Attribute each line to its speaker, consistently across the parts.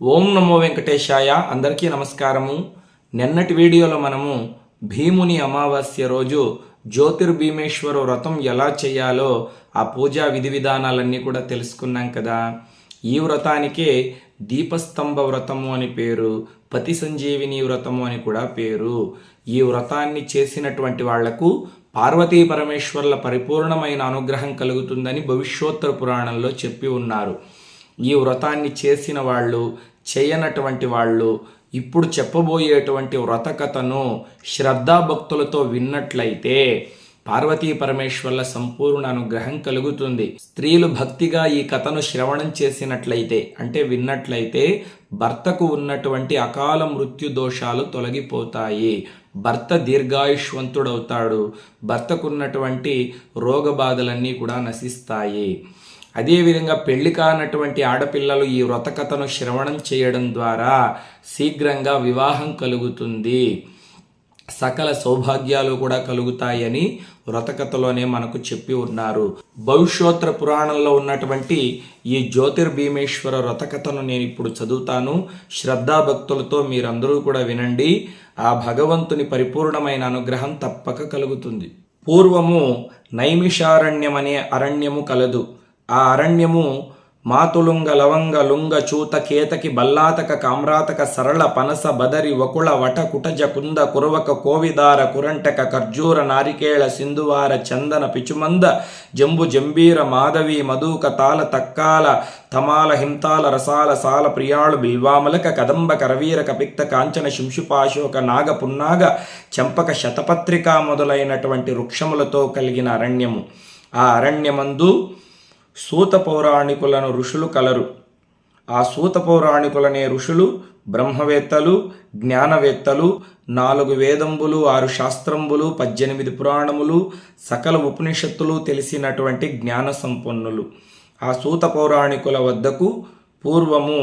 Speaker 1: ఓం నమో వెంకటేశాయ. అందరికీ నమస్కారము. నిన్నటి వీడియోలో మనము భీముని అమావాస్య రోజు జ్యోతిర్భీమేశ్వర వ్రతం ఎలా చేయాలో ఆ పూజా విధి విధానాలన్నీ కూడా తెలుసుకున్నాం కదా. ఈ వ్రతానికే దీపస్తంభ వ్రతము అని పేరు పతి సంజీవిని వ్రతము అని కూడా పేరు. ఈ వ్రతాన్ని చేసినటువంటి వాళ్ళకు పార్వతీ పరమేశ్వర్ల పరిపూర్ణమైన అనుగ్రహం కలుగుతుందని భవిష్యోత్తర పురాణంలో చెప్పి ఉన్నారు. ఈ వ్రతాన్ని చేసిన వాళ్ళు చేయనటువంటి వాళ్ళు ఇప్పుడు చెప్పబోయేటువంటి వ్రత కథను శ్రద్ధాభక్తులతో విన్నట్లయితే పార్వతీ పరమేశ్వర్ల సంపూర్ణ అనుగ్రహం కలుగుతుంది. స్త్రీలు భక్తిగా ఈ కథను శ్రవణం చేసినట్లయితే అంటే విన్నట్లయితే భర్తకు ఉన్నటువంటి అకాల మృత్యు దోషాలు తొలగిపోతాయి. భర్త దీర్ఘాయుష్వంతుడవుతాడు. భర్తకున్నటువంటి రోగబాధలన్నీ కూడా నశిస్తాయి. అదేవిధంగా పెళ్ళి కానటువంటి ఆడపిల్లలు ఈ వ్రతకథను శ్రవణం చేయడం ద్వారా శీఘ్రంగా వివాహం కలుగుతుంది. సకల సౌభాగ్యాలు కూడా కలుగుతాయని వ్రతకథలోనే మనకు చెప్పి ఉన్నారు. భవిష్యోత్తర పురాణంలో ఉన్నటువంటి ఈ జ్యోతిర్భీమేశ్వర వ్రతకథను నేను ఇప్పుడు చదువుతాను. శ్రద్ధాభక్తులతో మీరందరూ కూడా వినండి. ఆ భగవంతుని పరిపూర్ణమైన అనుగ్రహం తప్పక కలుగుతుంది. పూర్వము నైమిషారణ్యమనే అరణ్యము కలదు. ఆ అరణ్యము మాతులుంగ లవంగ లుంగ చూత కేతకి బల్లాతక కామ్రాతక సరళ పనస బదరి వకుళ వట కుటజ కుంద కురవక కోవిదార కురంటక ఖర్జూర నారికేళ సింధువార చందన పిచుమంద జంబు జంబీర మాధవి మధుక తాల తక్కాల తమాల హింతాల రసాల సాల ప్రియాళు బిల్వామలక కదంబ కరవీర కపిక్త కాంచన శింశుపాశోక నాగ పున్నాగ చంపక శతపత్రిక మొదలైనటువంటి వృక్షములతో కలిగిన అరణ్యము. ఆ అరణ్యమందు సూత పౌరాణికులను ఋషులు కలరు. ఆ సూత పౌరాణికులనే ఋషులు బ్రహ్మవేత్తలు జ్ఞానవేత్తలు నాలుగు వేదంబులు ఆరు శాస్త్రంబులు పద్దెనిమిది పురాణములు సకల ఉపనిషత్తులు తెలిసినటువంటి జ్ఞాన సంపన్నులు. ఆ సూత పౌరాణికుల వద్దకు పూర్వము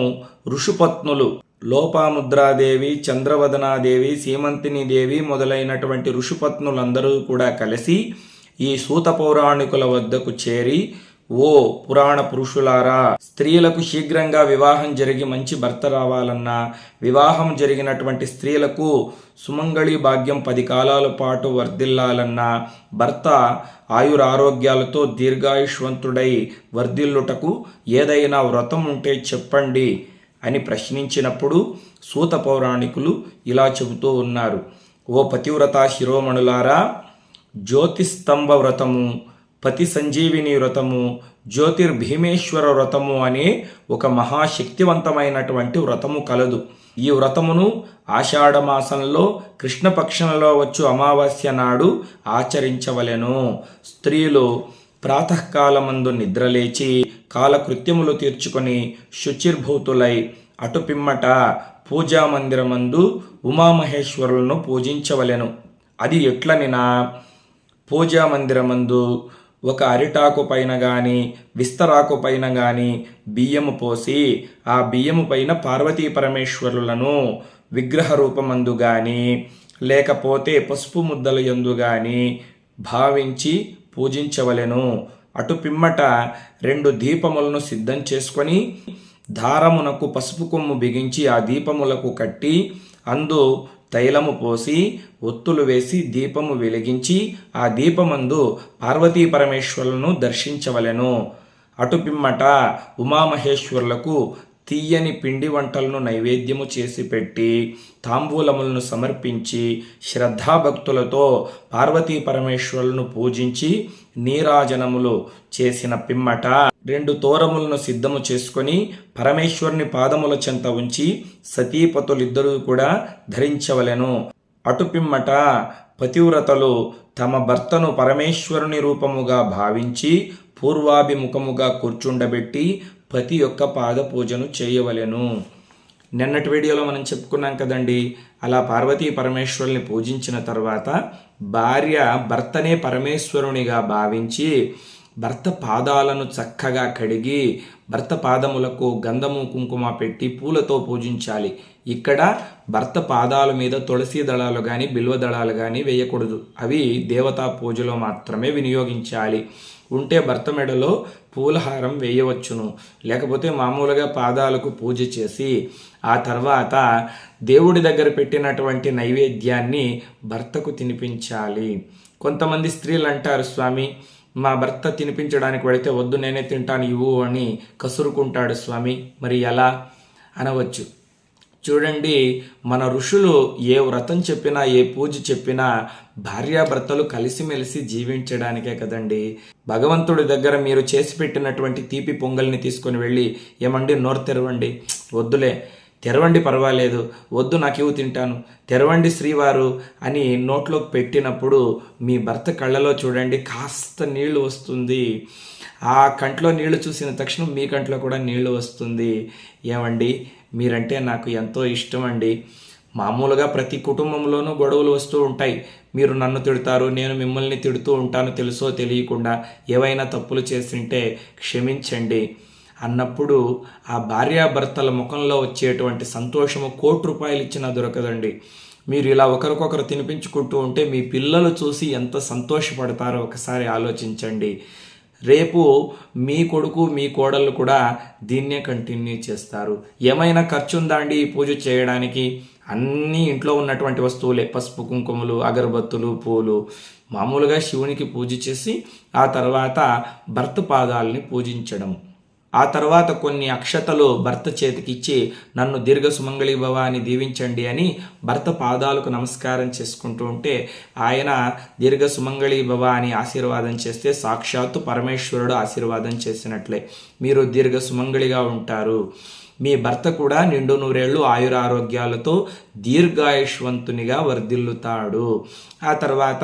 Speaker 1: ఋషుపత్నులు లోపాముద్రాదేవి చంద్రవదనాదేవి సీమంతినిదేవి మొదలైనటువంటి ఋషుపత్నులందరూ కూడా కలిసి ఈ సూత పౌరాణికుల వద్దకు చేరి ఓ పురాణ పురుషులారా స్త్రీలకు శీఘ్రంగా వివాహం జరిగి మంచి భర్త రావాలన్నా వివాహం జరిగినటువంటి స్త్రీలకు సుమంగళి భాగ్యం పది కాలాల పాటు వర్ధిల్లాలన్నా భర్త ఆయురారోగ్యాలతో దీర్ఘాయుష్వంతుడై వర్ధిల్లుటకు ఏదైనా వ్రతం ఉంటే చెప్పండి అని ప్రశ్నించినప్పుడు సూత పౌరాణికులు ఇలా చెబుతూ ఉన్నారు. ఓ పతివ్రత శిరోమణులారా జ్యోతిస్తంభ వ్రతము పతి సంజీవిని వ్రతము జ్యోతిర్భీమేశ్వర వ్రతము అనే ఒక మహాశక్తివంతమైనటువంటి వ్రతము కలదు. ఈ వ్రతమును ఆషాఢమాసంలో కృష్ణపక్షంలో వచ్చు అమావాస్య నాడు ఆచరించవలెను. స్త్రీలు ప్రాతకాలమందు నిద్రలేచి కాలకృత్యములు తీర్చుకొని శుచిర్భూతులై అటుపిమ్మట పూజా మందిరమందు ఉమామహేశ్వరులను పూజించవలెను. అది ఎట్లనినా పూజా మందిరమందు ఒక అరిటాకు పైన కానీ విస్తరాకు పైన కానీ బియ్యము పోసి ఆ బియ్యము పైన పార్వతీ పరమేశ్వరులను విగ్రహ రూపమందు కానీ లేకపోతే పసుపు ముద్దల యందు కానీ భావించి పూజించవలెను. అటు పిమ్మట రెండు దీపములను సిద్ధం చేసుకొని దారమునకు పసుపు కొమ్ము బిగించి ఆ దీపములకు కట్టి అందు తైలము పోసి ఒత్తులు వేసి దీపము వెలిగించి ఆ దీపమందు పార్వతీ పరమేశ్వరులను దర్శించవలెను అటుపిమ్మట ఉమామహేశ్వరులకు తీయని పిండి వంటలను నైవేద్యము చేసి పెట్టి తాంబూలములను సమర్పించి శ్రద్ధాభక్తులతో పార్వతీ పరమేశ్వరులను పూజించి నీరాజనములు చేసిన పిమ్మట రెండు తోరములను సిద్ధము చేసుకొని పరమేశ్వరుని పాదముల చెంత ఉంచి సతీపతులిద్దరూ కూడా ధరించవలెను. అటుపిమ్మట పతివ్రతలు తమ భర్తను పరమేశ్వరుని రూపముగా భావించి పూర్వాభిముఖముగా కూర్చుండబెట్టి ప్రతి యొక్క పాద పూజను చేయవలెను. నిన్నటి వీడియోలో మనం చెప్పుకున్నాం కదండి అలా పార్వతీ పరమేశ్వరుని పూజించిన తర్వాత భార్య భర్తనే పరమేశ్వరునిగా భావించి భర్త పాదాలను చక్కగా కడిగి భర్త పాదములకు గంధము కుంకుమ పెట్టి పూలతో పూజించాలి. ఇక్కడ భర్త పాదాల మీద తులసి దళాలు కానీ బిల్వ దళాలు కానీ వేయకూడదు. అవి దేవతా పూజలో మాత్రమే వినియోగించాలి. ఉంటే భర్త మెడలో పూలహారం వేయవచ్చును. లేకపోతే మామూలుగా పాదాలకు పూజ చేసి ఆ తర్వాత దేవుడి దగ్గర పెట్టినటువంటి నైవేద్యాన్ని భర్తకు తినిపించాలి. కొంతమంది స్త్రీలు అంటారు స్వామి మా భర్త తినిపించడానికి వెళితే వద్దు నేనే తింటాను ఇవ్వు అని కసురుకుంటాడు స్వామి. మరి ఎలా? అనవచ్చు. చూడండి మన ఋషులు ఏ వ్రతం చెప్పినా ఏ పూజ చెప్పినా భార్యాభర్తలు కలిసిమెలిసి జీవించడానికే కదండి. భగవంతుడి దగ్గర మీరు చేసి పెట్టినటువంటి తీపి పొంగల్ని తీసుకొని వెళ్ళి ఏమండి నోరు తెరవండి. వద్దులే. తెరవండి పర్వాలేదు. వద్దు నాకు ఇవి తింటాను. తెరవండి శ్రీవారు అని నోట్లోకి పెట్టినప్పుడు మీ భర్త కళ్ళలో చూడండి కాస్త నీళ్ళు వస్తుంది. ఆ కంట్లో నీళ్ళు చూసిన తక్షణం మీ కంట్లో కూడా నీళ్ళు వస్తుంది. ఏమండి మీరంటే నాకు ఎంతో ఇష్టం అండి. మామూలుగా ప్రతి కుటుంబంలోనూ గొడవలు వస్తూ ఉంటాయి. మీరు నన్ను తిడతారు నేను మిమ్మల్ని తిడుతూ ఉంటాను తెలుసో తెలియకుండా ఏవైనా తప్పులు చేస్తుంటే క్షమించండి. అన్నప్పుడు ఆ భార్యాభర్తల ముఖంలో వచ్చేటువంటి సంతోషము కోటి రూపాయలు ఇచ్చినా దొరకదండి. మీరు ఇలా ఒకరికొకరు తినిపించుకుంటూ ఉంటే మీ పిల్లలు చూసి ఎంత సంతోషపడతారో ఒకసారి ఆలోచించండి. రేపు మీ కొడుకు మీ కోడళ్ళు కూడా దీన్నే కంటిన్యూ చేస్తారు. ఏమైనా ఖర్చు ఉందా అండి ఈ పూజ చేయడానికి? అన్నీ ఇంట్లో ఉన్నటువంటి వస్తువులే పసుపు కుంకుమలు అగరబత్తులు పూలు. మామూలుగా శివునికి పూజ చేసి ఆ తర్వాత భర్త పాదాలని పూజించడం. ఆ తర్వాత కొన్ని అక్షతలు భర్త చేతికిచ్చి నన్ను దీర్ఘ సుమంగళి భవ అని దీవించండి అని భర్త పాదాలకు నమస్కారం చేసుకుంటూ ఉంటే ఆయన దీర్ఘ సుమంగళి భవ అని ఆశీర్వాదం చేస్తే సాక్షాత్తు పరమేశ్వరుడు ఆశీర్వాదం చేసినట్లే. మీరు దీర్ఘ సుమంగళిగా ఉంటారు. మీ భర్త కూడా నిండు నూరేళ్ళు ఆయురారోగ్యాలతో దీర్ఘాయుష్వంతునిగా వర్ధిల్లుతాడు. ఆ తర్వాత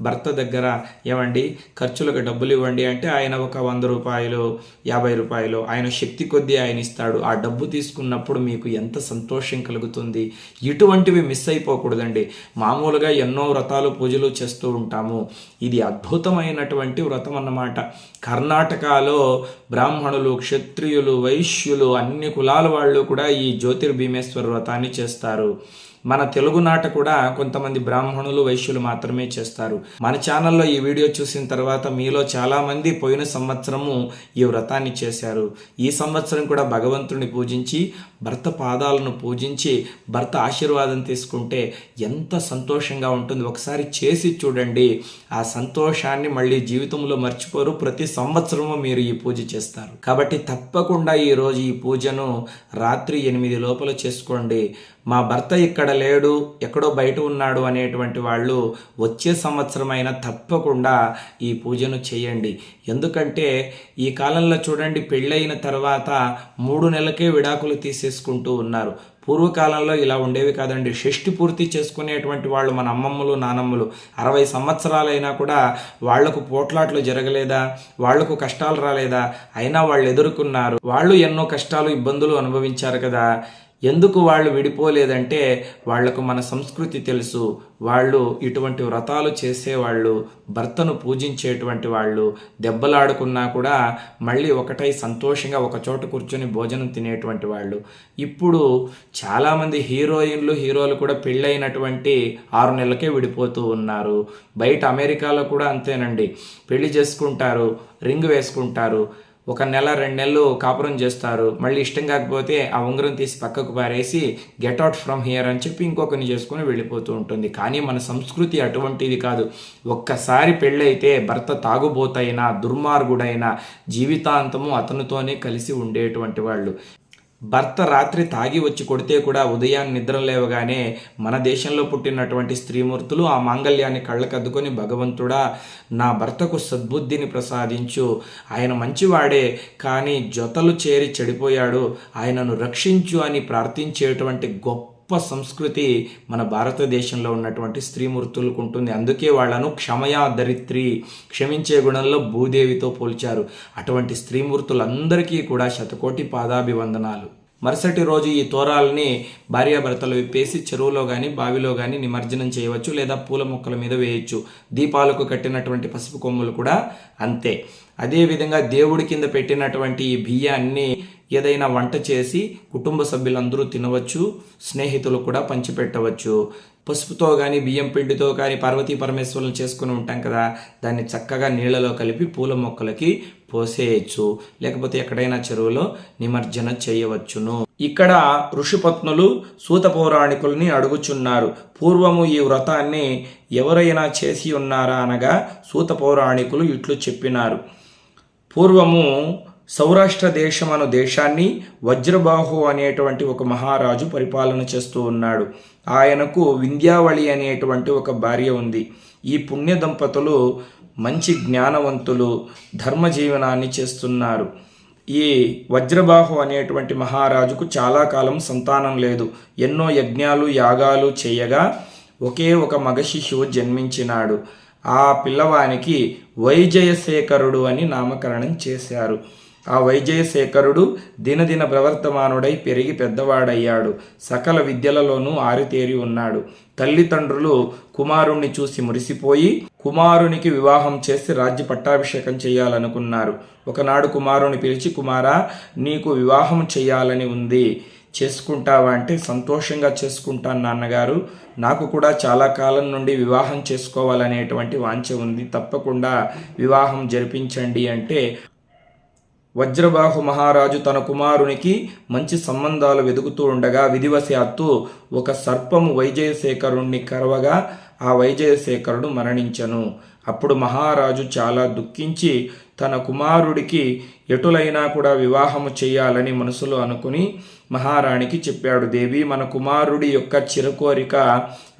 Speaker 1: భర్త దగ్గర ఏమండి? ఖర్చులకు డబ్బులు ఇవ్వండి అంటే ఆయన ఒక వంద రూపాయలు యాభై రూపాయలు ఆయన శక్తి కొద్దీ ఆయన ఇస్తాడు. ఆ డబ్బు తీసుకున్నప్పుడు మీకు ఎంత సంతోషం కలుగుతుంది? ఇటువంటివి మిస్ అయిపోకూడదండి. మామూలుగా ఎన్నో వ్రతాలు పూజలు చేస్తూ ఉంటాము. ఇది అద్భుతమైనటువంటి వ్రతం అన్నమాట. కర్ణాటకలో బ్రాహ్మణులు క్షత్రియులు వైశ్యులు అన్ని కులాల వాళ్ళు కూడా ఈ జ్యోతిర్భీమేశ్వర వ్రతాన్ని చేస్తారు. మన తెలుగునాట కూడా కొంతమంది బ్రాహ్మణులు వైశ్యులు మాత్రమే చేస్తారు. మన ఛానల్లో ఈ వీడియో చూసిన తర్వాత మీలో చాలామంది పోయిన సంవత్సరము ఈ వ్రతాన్ని చేశారు. ఈ సంవత్సరం కూడా భగవంతుని పూజించి భర్త పాదాలను పూజించి భర్త ఆశీర్వాదం తీసుకుంటే ఎంత సంతోషంగా ఉంటుంది. ఒకసారి చేసి చూడండి. ఆ సంతోషాన్ని మళ్ళీ జీవితంలో మర్చిపోరు. ప్రతి సంవత్సరము మీరు ఈ పూజ చేస్తారు. కాబట్టి తప్పకుండా ఈరోజు ఈ పూజను రాత్రి ఎనిమిది లోపల చేసుకోండి. మా భర్త ఇక్కడ లేడు ఎక్కడో బయట ఉన్నాడు అనేటువంటి వాళ్ళు వచ్చే సంవత్సరమైనా తప్పకుండా ఈ పూజను చేయండి. ఎందుకంటే ఈ కాలంలో చూడండి పెళ్ళైన తర్వాత మూడు నెలలకే విడాకులు తీసేసుకుంటూ ఉన్నారు. పూర్వకాలంలో ఇలా ఉండేవి కాదండి. షష్టి పూర్తి చేసుకునేటువంటి వాళ్ళు మన అమ్మమ్మలు నానమ్మలు. అరవై సంవత్సరాలైనా కూడా వాళ్ళకు పోట్లాట్లు జరగలేదా? వాళ్ళకు కష్టాలు రాలేదా? అయినా వాళ్ళు ఎదుర్కొన్నారు. వాళ్ళు ఎన్నో కష్టాలు ఇబ్బందులు అనుభవించారు కదా. ఎందుకు వాళ్ళు విడిపోలేదంటే వాళ్ళకు మన సంస్కృతి తెలుసు. వాళ్ళు ఇటువంటి వ్రతాలు చేసేవాళ్ళు భర్తను పూజించేటువంటి వాళ్ళు దెబ్బలాడుకున్నా కూడా మళ్ళీ ఒకటై సంతోషంగా ఒక చోట కూర్చొని భోజనం తినేటువంటి వాళ్ళు. ఇప్పుడు చాలామంది హీరోయిన్లు హీరోలు కూడా పెళ్ళైనటువంటి ఆరు నెలలకే విడిపోతూ ఉన్నారు. బయట అమెరికాలో కూడా అంతేనండి. పెళ్ళి చేసుకుంటారు రింగ్ వేసుకుంటారు. ఒక నెల రెండు నెలలు కాపురం చేస్తారు. మళ్ళీ ఇష్టం కాకపోతే ఆ ఉంగరం తీసి పక్కకు పారేసి గెట్ అవుట్ ఫ్రమ్ హియర్ అని చెప్పి ఇంకొకరిని చేసుకుని వెళ్ళిపోతూ ఉంటుంది. కానీ మన సంస్కృతి అటువంటిది కాదు. ఒక్కసారి పెళ్ళైతే భర్త తాగుబోతైనా దుర్మార్గుడైనా జీవితాంతము అతనితోనే కలిసి ఉండేటువంటి వాళ్ళు. భర్త రాత్రి తాగి వచ్చి కొడితే కూడా ఉదయాన్ని నిద్ర లేవగానే మన దేశంలో పుట్టినటువంటి స్త్రీమూర్తులు ఆ మాంగళ్యాన్ని కళ్ళకద్దుకొని భగవంతుడా నా భర్తకు సద్బుద్ధిని ప్రసాదించు. ఆయన మంచివాడే కానీ జొతలు చేరి చెడిపోయాడు. ఆయనను రక్షించు అని ప్రార్థించేటువంటి గొప్ప గొప్ప సంస్కృతి మన భారతదేశంలో ఉన్నటువంటి స్త్రీమూర్తులకు ఉంటుంది అందుకే వాళ్ళను క్షమయా దరిత్రి క్షమించే గుణంలో భూదేవితో పోల్చారు. అటువంటి స్త్రీమూర్తులందరికీ కూడా శతకోటి పాదాభివందనాలు. మరుసటి రోజు ఈ తోరాలని భార్యాభర్తలు విప్పేసి చెరువులో కానీ బావిలో కానీ నిమజ్జనం చేయవచ్చు లేదా పూల మొక్కల మీద వేయచ్చు. దీపాలకు కట్టినటువంటి పసుపు కొమ్ములు కూడా అంతే. అదేవిధంగా దేవుడి కింద పెట్టినటువంటి ఈ బియ్యాన్ని ఏదైనా వంట చేసి కుటుంబ సభ్యులందరూ తినవచ్చు స్నేహితులు కూడా పంచిపెట్టవచ్చు. పసుపుతో కానీ బియ్యం పిండితో కానీ పార్వతీ పరమేశ్వరులను చేసుకుని ఉంటాం కదా దాన్ని చక్కగా నీళ్ళలో కలిపి పూల మొక్కలకి పోసేయచ్చు. లేకపోతే ఎక్కడైనా చెరువులో నిమజ్జన చేయవచ్చును. ఇక్కడ ఋషిపత్నులు సూత పౌరాణికుల్ని అడుగుచున్నారు. పూర్వము ఈ వ్రతాన్ని ఎవరైనా చేసి ఉన్నారా అనగా సూత పౌరాణికులు ఇట్లు చెప్పినారు. పూర్వము సౌరాష్ట్ర దేశం అను దేశాన్ని వజ్రబాహు అనేటువంటి ఒక మహారాజు పరిపాలన చేస్తూ ఉన్నాడు. ఆయనకు వింధ్యావళి అనేటువంటి ఒక భార్య ఉంది. ఈ పుణ్య దంపతులు మంచి జ్ఞానవంతులు ధర్మ జీవనాన్ని చేస్తున్నారు. ఈ వజ్రబాహు అనేటువంటి మహారాజుకు చాలా కాలం సంతానం లేదు. ఎన్నో యజ్ఞాలు యాగాలు చేయగా ఒకే ఒక మగ శిశువు జన్మించినాడు. ఆ పిల్లవానికి వైజయశేఖరుడు అని నామకరణం చేశారు. ఆ వైజయశేఖరుడు దినదిన ప్రవర్తమానుడై పెరిగి పెద్దవాడయ్యాడు. సకల విద్యలలోనూ ఆరితేరి ఉన్నాడు. తల్లిదండ్రులు కుమారుణ్ణి చూసి మురిసిపోయి కుమారునికి వివాహం చేసి రాజ్య పట్టాభిషేకం చేయాలనుకున్నారు. ఒకనాడు కుమారుని పిలిచి కుమారా నీకు వివాహం చేయాలని ఉంది. చేసుకుంటావా? అంటే సంతోషంగా చేసుకుంటాను నాన్నగారు. నాకు కూడా చాలా కాలం నుండి వివాహం చేసుకోవాలనేటువంటి వాంఛ ఉంది. తప్పకుండా వివాహం జరిపించండి. అంటే వజ్రబాహు మహారాజు తన కుమారునికి మంచి సంబంధాలు వెతుకుతూ ఉండగా విధివశాత్తు ఒక సర్పము వైజయశేఖరుణ్ణి కరవగా ఆ వైజయశేఖరుడు మరణించను. అప్పుడు మహారాజు చాలా దుఃఖించి తన కుమారుడికి ఎటులైనా కూడా వివాహము చేయాలని మనసులో అనుకుని మహారాణికి చెప్పాడు దేవి మన కుమారుడి యొక్క చిరకోరిక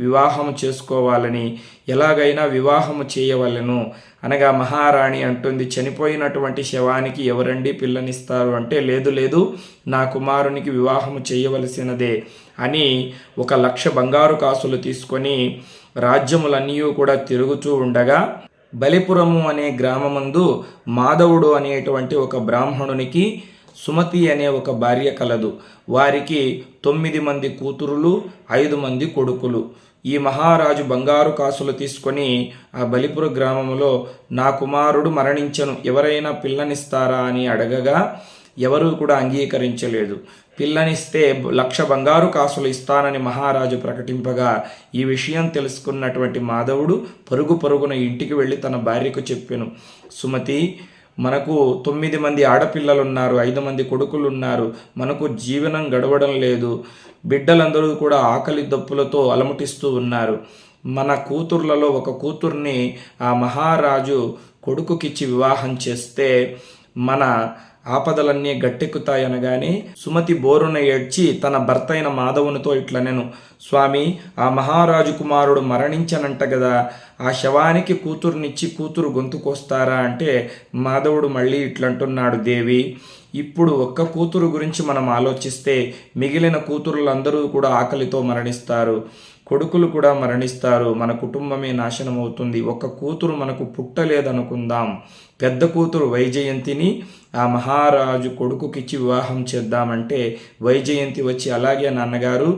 Speaker 1: వివాహము చేసుకోవాలని ఎలాగైనా వివాహము చేయవలను. అనగా మహారాణి అంటుంది చనిపోయినటువంటి శవానికి ఎవరండి పిల్లనిస్తారు అంటే లేదు లేదు నా కుమారునికి వివాహము చేయవలసినదే అని ఒక లక్ష బంగారు కాసులు తీసుకొని రాజ్యములన్నీ కూడా తిరుగుతూ ఉండగా బలిపురము అనే గ్రామమందు మాధవుడు అనేటువంటి ఒక బ్రాహ్మణునికి సుమతి అనే ఒక భార్య కలదు. వారికి తొమ్మిది మంది కూతురులు ఐదు మంది కొడుకులు. ఈ మహారాజు బంగారు కాసులు తీసుకొని ఆ బలిపుర గ్రామంలో నా కుమారుడు మరణించను ఎవరైనా పిల్లనిస్తారా? అని అడగగా ఎవరూ కూడా అంగీకరించలేదు. పిల్లనిస్తే లక్ష బంగారు కాసులు ఇస్తానని మహారాజు ప్రకటింపగా ఈ విషయం తెలుసుకున్నటువంటి మాధవుడు పరుగు పరుగున ఇంటికి వెళ్ళి తన భార్యకు చెప్పాను. సుమతి మనకు తొమ్మిది మంది ఆడపిల్లలు ఉన్నారు ఐదు మంది కొడుకులు ఉన్నారు మనకు జీవనం గడవడం లేదు. బిడ్డలందరూ కూడా ఆకలి దప్పులతో అలమటిస్తూ ఉన్నారు. మన కూతుర్లలో ఒక కూతుర్ని ఆ మహారాజు కొడుకుకిచ్చి వివాహం చేస్తే మన ఆపదలన్నీ గట్టెక్కుతాయనగానే సుమతి బోరున ఏడ్చి తన భర్త అయిన మాధవునితో ఇట్లనెను స్వామి ఆ మహారాజు కుమారుడు మరణించనంట కదా ఆ శవానికి కూతురునిచ్చి కూతురు గొంతుకొస్తారా అంటే మాధవుడు మళ్ళీ ఇట్లంటున్నాడు దేవి ఇప్పుడు ఒక్క కూతురు గురించి మనం ఆలోచిస్తే మిగిలిన కూతురులందరూ కూడా ఆకలితో మరణిస్తారు. కొడుకులు కూడా మరణిస్తారు. మన కుటుంబమే నాశనం అవుతుంది ఒక కూతురు మనకు పుట్టలేదనుకుందాం. పెద్ద కూతురు వైజయంతిని ఆ మహారాజు కొడుకుకిచ్చి వివాహం చేద్దామంటే వైజయంతి వచ్చి అలాగే నాన్నగారు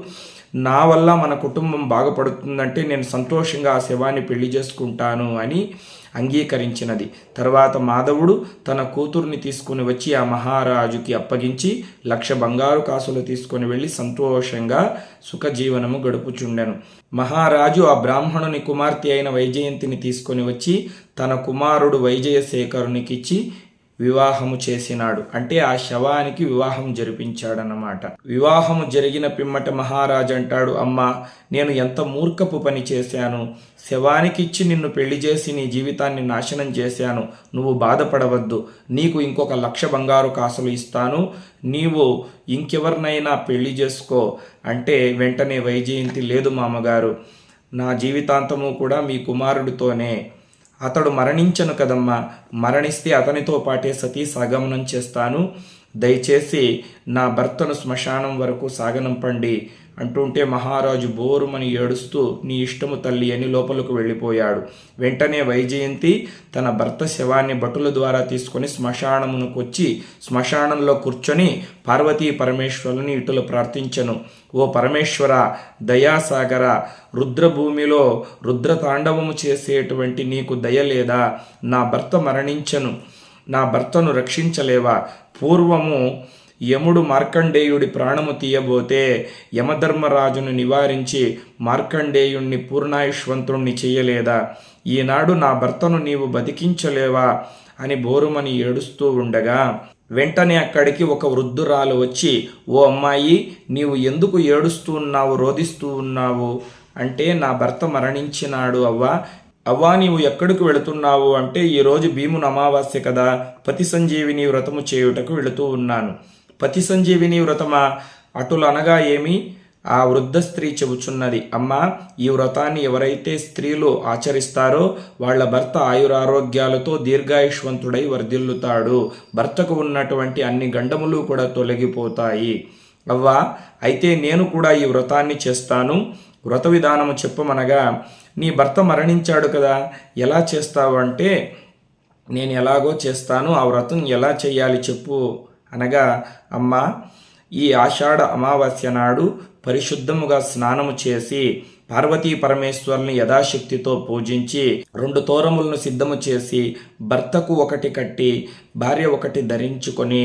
Speaker 1: నా వల్ల మన కుటుంబం బాగుపడుతుందంటే నేను సంతోషంగా ఆ శవాన్ని పెళ్ళి చేసుకుంటాను అని అంగీకరించినది. తర్వాత మాధవుడు తన కూతుర్ని తీసుకుని వచ్చి ఆ మహారాజుకి అప్పగించి లక్ష బంగారు కాసులు తీసుకొని వెళ్ళి సంతోషంగా సుఖజీవనము గడుపుచుండెను. మహారాజు ఆ బ్రాహ్మణుని కుమార్తె అయిన వైజయంతిని తీసుకొని వచ్చి తన కుమారుడు వైజయశేఖరునికిచ్చి వివాహము చేసినాడు. అంటే ఆ శవానికి వివాహం జరిపించాడనమాట వివాహము జరిగిన పిమ్మట మహారాజు అంటాడు అమ్మా నేను ఎంత మూర్ఖపు పని చేశాను. శవానికిచ్చి నిన్ను పెళ్ళి చేసి నీ జీవితాన్ని నాశనం చేశాను. నువ్వు బాధపడవద్దు. నీకు ఇంకొక లక్ష బంగారు కాసులు ఇస్తాను. నీవు ఇంకెవరినైనా పెళ్ళి చేసుకో. అంటే వెంటనే వైజయంతి లేదు మామగారు నా జీవితాంతము కూడా మీ కుమారుడితోనే. అతడు మరణించను కదమ్మా. మరణిస్తే అతనితో పాటే సతీ సాగమనం చేస్తాను. దయచేసి నా భర్తను శ్మశానం వరకు సాగనంపండి. అంటుంటే మహారాజు బోరుమని ఏడుస్తూ నీ ఇష్టము తల్లి అని లోపలకు వెళ్ళిపోయాడు. వెంటనే వైజయంతి తన భర్త శవాన్ని భటుల ద్వారా తీసుకొని శ్మశానమునకొచ్చి శ్మశానంలో కూర్చొని పార్వతీ పరమేశ్వరుని ఇటులు ప్రార్థించను. ఓ పరమేశ్వర దయాసాగర రుద్రభూమిలో రుద్రతాండవము చేసేటువంటి నీకు దయ లేదా? నా భర్త మరణించను. నా భర్తను రక్షించలేవా? పూర్వము యముడు మార్కండేయుడి ప్రాణము తీయబోతే యమధర్మరాజును నివారించి మార్కండేయుణ్ణి పూర్ణాయుష్వంతుణ్ణి చేయలేదా? ఈనాడు నా భర్తను నీవు బతికించలేవా? అని బోరుమని ఏడుస్తూ ఉండగా వెంటనే అక్కడికి ఒక వృద్ధురాలు వచ్చి ఓ అమ్మాయి నీవు ఎందుకు ఏడుస్తూ ఉన్నావు రోధిస్తూ ఉన్నావు? అంటే నా భర్త మరణించినాడు అవ్వా? అవ్వా నీవు ఎక్కడికి వెళుతున్నావు? అంటే ఈరోజు భీముని అమావాస్య కదా పతి సంజీవిని వ్రతము చేయుటకు వెళుతూ ఉన్నాను. పతి సంజీవిని వ్రతమా? అటులు అనగా ఏమి? ఆ వృద్ధ స్త్రీ చెబుచున్నది అమ్మా ఈ వ్రతాన్ని ఎవరైతే స్త్రీలు ఆచరిస్తారో వాళ్ళ భర్త ఆయురారోగ్యాలతో దీర్ఘాయుష్వంతుడై వర్ధిల్లుతాడు. భర్తకు ఉన్నటువంటి అన్ని గండములు కూడా తొలగిపోతాయి. అవ్వా అయితే నేను కూడా ఈ వ్రతాన్ని చేస్తాను. వ్రత విధానము చెప్పమనగా నీ భర్త మరణించాడు కదా ఎలా చేస్తావు అంటే నేను ఎలాగో చేస్తాను ఆ వ్రతం ఎలా చేయాలి చెప్పు. అనగా అమ్మ ఈ ఆషాఢ అమావాస్య నాడు పరిశుద్ధముగా స్నానము చేసి పార్వతీ పరమేశ్వరుని యథాశక్తితో పూజించి రెండు తోరములను సిద్ధము చేసి భర్తకు ఒకటి కట్టి భార్య ఒకటి ధరించుకొని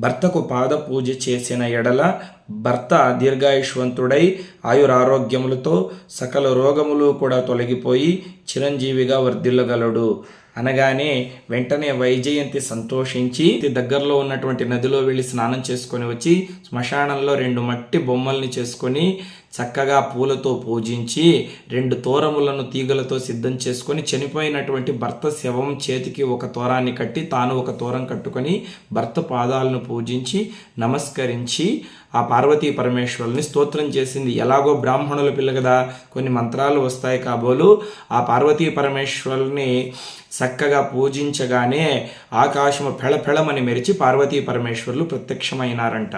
Speaker 1: భర్తకు పాద పూజ చేసిన ఎడల భర్త దీర్ఘాయుష్వంతుడై ఆయురారోగ్యములతో సకల రోగములు కూడా తొలగిపోయి చిరంజీవిగా వర్ధిల్లగలడు. అనగానే వెంటనే వైజయంతి సంతోషించి దగ్గరలో ఉన్నటువంటి నదిలో వెళ్ళి స్నానం చేసుకొని వచ్చి శ్మశానంలో రెండు మట్టి బొమ్మల్ని చేసుకొని చక్కగా పూలతో పూజించి రెండు తోరములను తీగలతో సిద్ధం చేసుకొని చనిపోయినటువంటి భర్త శవం చేతికి ఒక తోరాన్ని కట్టి తాను ఒక తోరం కట్టుకొని భర్త పాదాలను పూజించి నమస్కరించి ఆ పార్వతీ పరమేశ్వరుల్ని స్తోత్రం చేసింది. ఎలాగో బ్రాహ్మణుల పిల్ల కదా కొన్ని మంత్రాలు వస్తాయి కాబోలు. ఆ పార్వతీ పరమేశ్వరుల్ని చక్కగా పూజించగానే ఆకాశము ఫెళఫెళమని మెరిచి పార్వతీ పరమేశ్వరులు ప్రత్యక్షమైనారంట.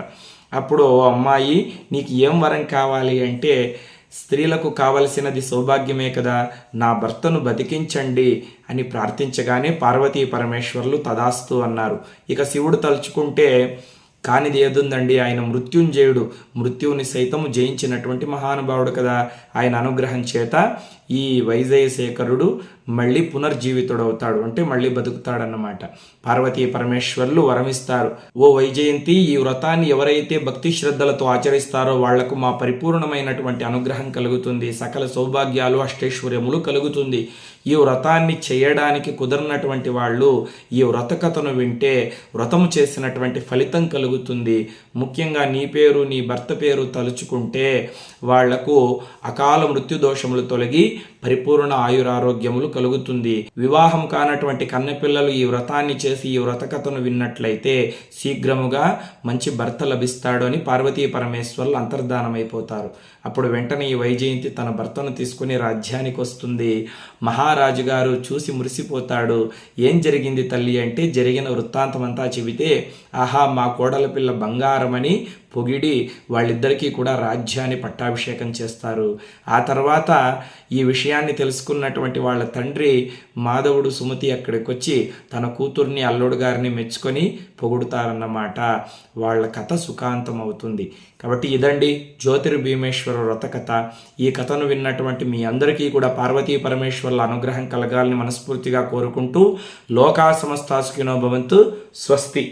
Speaker 1: అప్పుడు అమ్మాయి నీకు ఏం వరం కావాలి అంటే స్త్రీలకు కావలసినది సౌభాగ్యమే కదా నా భర్తను బతికించండి అని ప్రార్థించగానే పార్వతీ పరమేశ్వర్లు తదాస్తు అన్నారు. ఇక శివుడు తలుచుకుంటే కానిది ఏదుందండి? ఆయన మృత్యుంజయుడు. మృత్యువుని సైతము జయించినటువంటి మహానుభావుడు కదా. ఆయన అనుగ్రహం చేత ఈ వైజయశేఖరుడు మళ్ళీ పునర్జీవితుడవుతాడు అంటే మళ్ళీ బతుకుతాడన్నమాట. పార్వతీ పరమేశ్వర్లు వరమిస్తారు. ఓ వైజయంతి ఈ వ్రతాన్ని ఎవరైతే భక్తి శ్రద్ధలతో ఆచరిస్తారో వాళ్ళకు మా పరిపూర్ణమైనటువంటి అనుగ్రహం కలుగుతుంది. సకల సౌభాగ్యాలు అష్టైశ్వర్యములు కలుగుతుంది. ఈ వ్రతాన్ని చేయడానికి కుదరనటువంటి వాళ్ళు ఈ వ్రత కథను వింటే వ్రతము చేసినటువంటి ఫలితం కలుగుతుంది. ముఖ్యంగా నీ పేరు నీ భర్త పేరు తలుచుకుంటే వాళ్ళకు అకాల మృత్యు దోషములు తొలగి పరిపూర్ణ ఆయురారోగ్యములు కలుగుతుంది. వివాహం కానటువంటి కన్నెపిల్లలు ఈ వ్రతాన్ని చేసి ఈ వ్రత కథను విన్నట్లయితే శీఘ్రముగా మంచి భర్త లభిస్తాడు అని పార్వతీ పరమేశ్వర్లు అంతర్ధానమైపోతారు. అప్పుడు వెంటనే ఈ వైజయంతి తన భర్తను తీసుకుని రాజ్యానికి వస్తుంది. మహారాజు గారు చూసి మురిసిపోతాడు. ఏం జరిగింది తల్లి అంటే జరిగిన వృత్తాంతమంతా చెబితే ఆహా మా కోడల పిల్ల బంగారమని పొగిడి వాళ్ళిద్దరికీ కూడా రాజ్యాన్ని పట్టాభిషేకం చేస్తారు. ఆ తర్వాత ఈ విషయాన్ని తెలుసుకున్నటువంటి వాళ్ళ తండ్రి మాధవుడు సుమతి అక్కడికి వచ్చి తన కూతుర్ని అల్లుడు గారిని మెచ్చుకొని పొగుడుతారన్నమాట వాళ్ళ కథ సుఖాంతం అవుతుంది కాబట్టి ఇదండి జ్యోతిర్భీమేశ్వర వ్రత కథ. ఈ కథను విన్నటువంటి మీ అందరికీ కూడా పార్వతీ పరమేశ్వరుల అనుగ్రహం కలగాలని మనస్ఫూర్తిగా కోరుకుంటూ లోకా సమస్తాసుకినో భవంతు స్వస్తి.